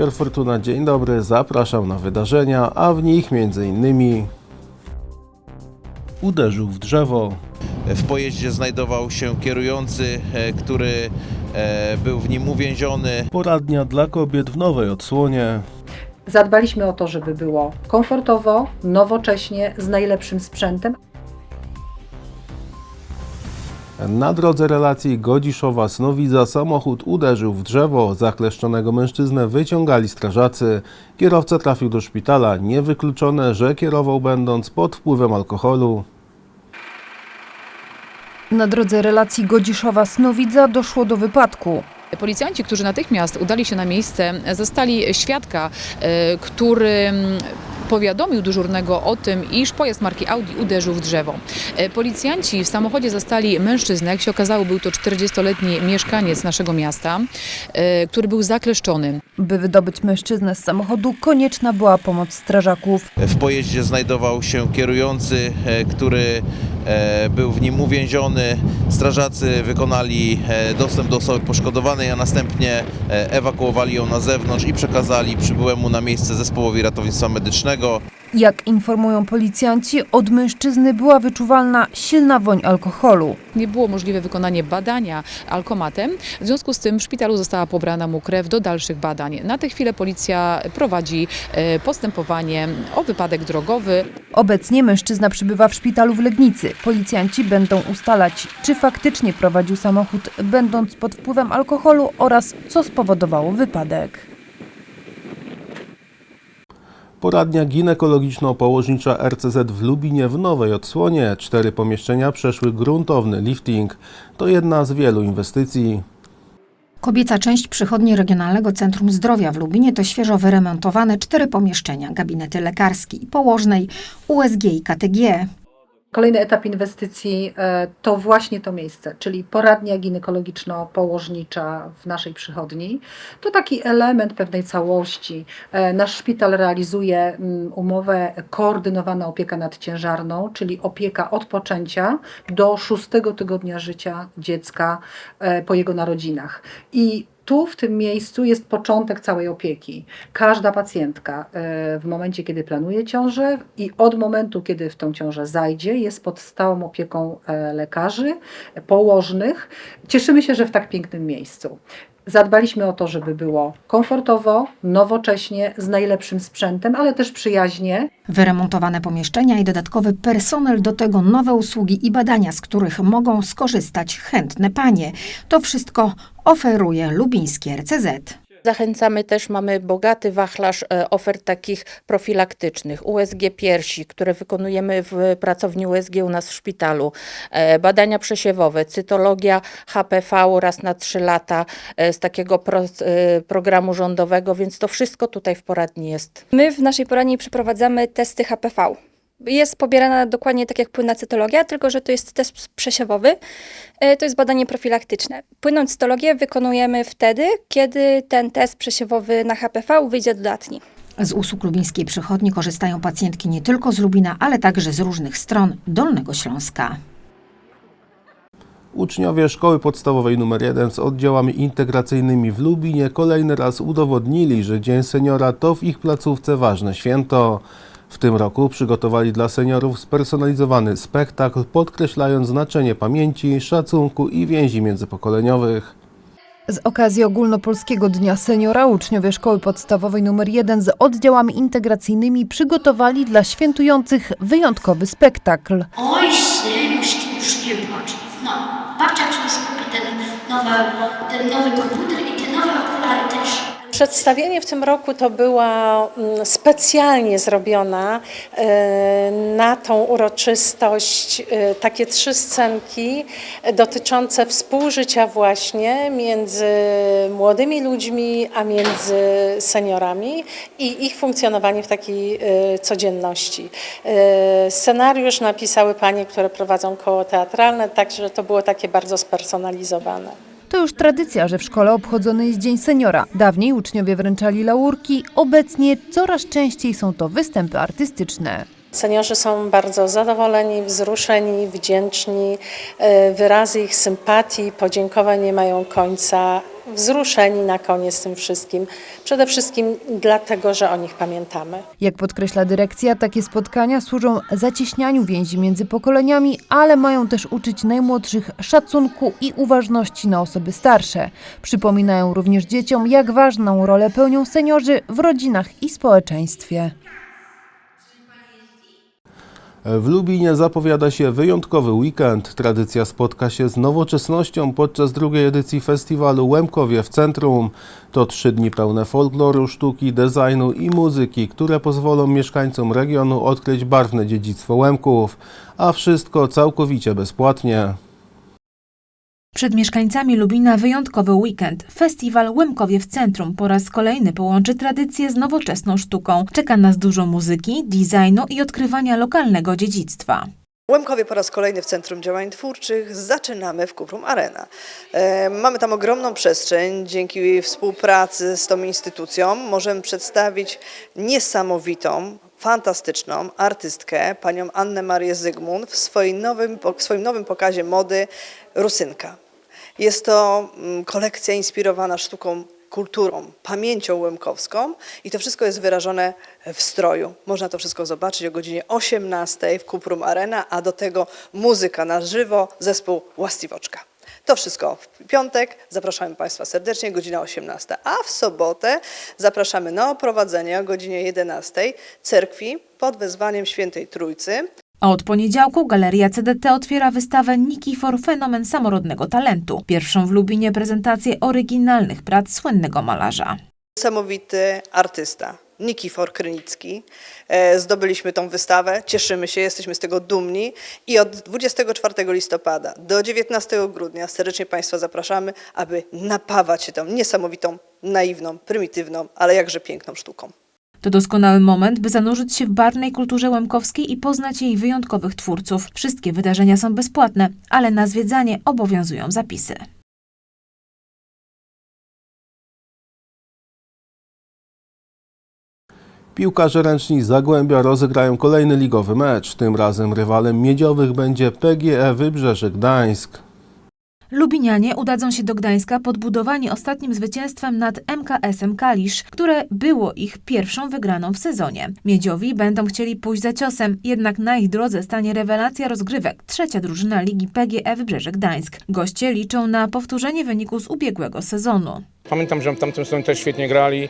Piotr Fortuna, dzień dobry, zapraszam na wydarzenia, a w nich m.in. uderzył w drzewo, W pojeździe znajdował się kierujący, e, który e, był w nim uwięziony. poradnia dla kobiet w nowej odsłonie, Zadbaliśmy o to, żeby było komfortowo, nowocześnie, z najlepszym sprzętem. Na drodze relacji Godziszowa-Snowidza samochód uderzył w drzewo. Zakleszczonego mężczyznę wyciągali strażacy. Kierowca trafił do szpitala. Niewykluczone, że kierował będąc pod wpływem alkoholu. Na drodze relacji Godziszowa-Snowidza doszło do wypadku. Policjanci, którzy natychmiast udali się na miejsce, zastali świadka, e, który mm, powiadomił dyżurnego o tym, iż pojazd marki Audi uderzył w drzewo. E, Policjanci w samochodzie zastali mężczyznę, jak się okazało był to 40-letni mieszkaniec naszego miasta, e, który był zakleszczony. By wydobyć mężczyznę z samochodu, konieczna była pomoc strażaków. W pojeździe znajdował się kierujący, e, który był w nim uwięziony. Strażacy wykonali e, dostęp do osoby poszkodowanej, a następnie e, ewakuowali ją na zewnątrz i przekazali przybyłemu na miejsce zespołowi ratownictwa medycznego. Jak informują policjanci, od mężczyzny była wyczuwalna silna woń alkoholu. Nie było możliwe wykonanie badania alkomatem, w związku z tym w szpitalu została pobrana mu krew do dalszych badań. Na tę chwilę policja prowadzi e, postępowanie o wypadek drogowy. Obecnie mężczyzna przebywa w szpitalu w Legnicy. Policjanci będą ustalać, czy faktycznie prowadził samochód będąc pod wpływem alkoholu oraz co spowodowało wypadek. Poradnia ginekologiczno-położnicza RCZ w Lubinie w nowej odsłonie. Cztery pomieszczenia przeszły gruntowny lifting. To jedna z wielu inwestycji. Kobieca część przychodni Regionalnego Centrum Zdrowia w Lubinie to świeżo wyremontowane cztery pomieszczenia, gabinety lekarskiej, położnej, USG i KTG. Kolejny etap inwestycji e, to właśnie to miejsce, czyli poradnia ginekologiczno-położnicza w naszej przychodni. To taki element pewnej całości. E, Nasz szpital realizuje mm, umowę koordynowana opieka nadciężarną, czyli opieka od poczęcia do szóstego tygodnia życia dziecka e, po jego narodzinach. I tu w tym miejscu jest początek całej opieki. Każda pacjentka e, w momencie, kiedy planuje ciążę i od momentu, kiedy w tą ciążę zajdzie, jest pod stałą opieką e, lekarzy, e, położnych. Cieszymy się, że w tak pięknym miejscu. Zadbaliśmy o to, żeby było komfortowo, nowocześnie, z najlepszym sprzętem, ale też przyjaźnie. Wyremontowane pomieszczenia i dodatkowy personel, do tego nowe usługi i badania, z których mogą skorzystać chętne panie. To wszystko oferuje lubińskie RCZ. Zachęcamy też, mamy bogaty wachlarz e, ofert takich profilaktycznych. USG piersi, które wykonujemy w pracowni USG u nas w szpitalu. E, Badania przesiewowe, cytologia HPV raz na 3 lata e, z takiego pro, programu rządowego, więc to wszystko tutaj w poradni jest. My w naszej poradni przeprowadzamy testy HPV. Jest pobierana dokładnie tak jak płynna cytologia, tylko że to jest test przesiewowy. E, To jest badanie profilaktyczne. Płynną cytologię wykonujemy wtedy, kiedy ten test przesiewowy na HPV wyjdzie dodatni. Z usług lubińskiej przychodni korzystają pacjentki nie tylko z Lubina, ale także z różnych stron Dolnego Śląska. Uczniowie szkoły podstawowej nr 1 z oddziałami integracyjnymi w Lubinie kolejny raz udowodnili, że Dzień Seniora to w ich placówce ważne święto. W tym roku przygotowali dla seniorów spersonalizowany spektakl, podkreślając znaczenie pamięci, szacunku i więzi międzypokoleniowych. Z okazji ogólnopolskiego Dnia Seniora uczniowie Szkoły Podstawowej nr 1 z oddziałami integracyjnymi przygotowali dla świętujących wyjątkowy spektakl. Oj, synuszki, już nie płacz. No, babcia ci już kupi ten nowy, ten nowy komputer i te nowe okulary też. Przedstawienie w tym roku to była mm, specjalnie zrobiona e, na tą uroczystość e, takie trzy scenki e, dotyczące współżycia właśnie między młodymi ludźmi, a między seniorami i ich funkcjonowanie w takiej codzienności. Scenariusz napisały panie, które prowadzą koło teatralne, także to było takie bardzo spersonalizowane. To już tradycja, że w szkole obchodzony jest Dzień Seniora. Dawniej uczniowie wręczali laurki, obecnie coraz częściej są to występy artystyczne. Seniorzy są bardzo zadowoleni, wzruszeni, wdzięczni. E, Wyrazy ich sympatii, podziękowań nie mają końca. Wzruszeni na koniec tym wszystkim. Przede wszystkim dlatego, że o nich pamiętamy. Jak podkreśla dyrekcja, takie spotkania służą zacieśnianiu więzi między pokoleniami, ale mają też uczyć najmłodszych szacunku i uważności na osoby starsze. Przypominają również dzieciom, jak ważną rolę pełnią seniorzy w rodzinach i społeczeństwie. W Lubinie zapowiada się wyjątkowy weekend. Tradycja spotka się z nowoczesnością podczas drugiej edycji festiwalu Łemkowie w Centrum. To trzy dni pełne folkloru, sztuki, designu i muzyki, które pozwolą mieszkańcom regionu odkryć barwne dziedzictwo Łemków, a wszystko całkowicie bezpłatnie. Przed mieszkańcami Lubina wyjątkowy weekend. Festiwal Łemkowie w Centrum po raz kolejny połączy tradycję z nowoczesną sztuką. Czeka nas dużo muzyki, designu i odkrywania lokalnego dziedzictwa. Łemkowie po raz kolejny w Centrum Działań Twórczych zaczynamy w Kuprum Arena. E, Mamy tam ogromną przestrzeń. Dzięki współpracy z tą instytucją możemy przedstawić niesamowitą, fantastyczną artystkę, panią Annę Marię Zygmunt w swoim nowym, w swoim nowym pokazie mody Rusynka. Jest to mm, kolekcja inspirowana sztuką kulturą, pamięcią łemkowską i to wszystko jest wyrażone w stroju. Można to wszystko zobaczyć o godzinie 18 w Kuprum Arena, a do tego muzyka na żywo, zespół Łastiwoczka. To wszystko w piątek. Zapraszamy Państwa serdecznie, godzina 18. A w sobotę zapraszamy na oprowadzenie o godzinie 11 cerkwi pod wezwaniem Świętej Trójcy. A od poniedziałku Galeria CDT otwiera wystawę Nikifor Fenomen Samorodnego Talentu. Pierwszą w Lubinie prezentację oryginalnych prac słynnego malarza. Niesamowity artysta. Nikifor Krynicki. E, Zdobyliśmy tą wystawę, cieszymy się, jesteśmy z tego dumni i od 24 listopada do 19 grudnia serdecznie Państwa zapraszamy, aby napawać się tą niesamowitą, naiwną, prymitywną, ale jakże piękną sztuką. To doskonały moment, by zanurzyć się w barwnej kulturze łemkowskiej i poznać jej wyjątkowych twórców. Wszystkie wydarzenia są bezpłatne, ale na zwiedzanie obowiązują zapisy. Piłkarze ręczni z Zagłębia rozegrają kolejny ligowy mecz. Tym razem rywalem miedziowych będzie PGE Wybrzeże Gdańsk. Lubinianie udadzą się do Gdańska podbudowani ostatnim zwycięstwem nad MKS-em Kalisz, które było ich pierwszą wygraną w sezonie. Miedziowi będą chcieli pójść za ciosem, jednak na ich drodze stanie rewelacja rozgrywek, trzecia drużyna Ligi PGE Wybrzeże Gdańsk. Goście liczą na powtórzenie wyniku z ubiegłego sezonu. Pamiętam, że w tamtym sezonie też świetnie grali.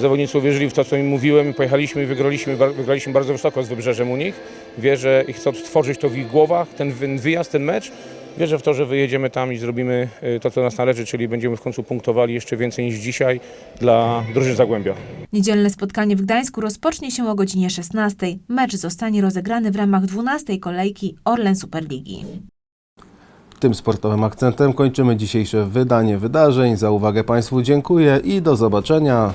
Zawodnicy uwierzyli w to, co im mówiłem. Pojechaliśmy i wygraliśmy, wygraliśmy bardzo wysoko z wybrzeżem u nich. Wierzę i chcę odtworzyć to w ich głowach, ten wy- wyjazd, ten mecz. Wierzę w to, że wyjedziemy tam i zrobimy y, to, co nas należy, czyli będziemy w końcu punktowali jeszcze więcej niż dzisiaj dla drużyn Zagłębia. Niedzielne spotkanie w Gdańsku rozpocznie się o godzinie 16. Mecz zostanie rozegrany w ramach 12. kolejki Orlen Superligi. Tym sportowym akcentem kończymy dzisiejsze wydanie wydarzeń. Za uwagę Państwu dziękuję i do zobaczenia.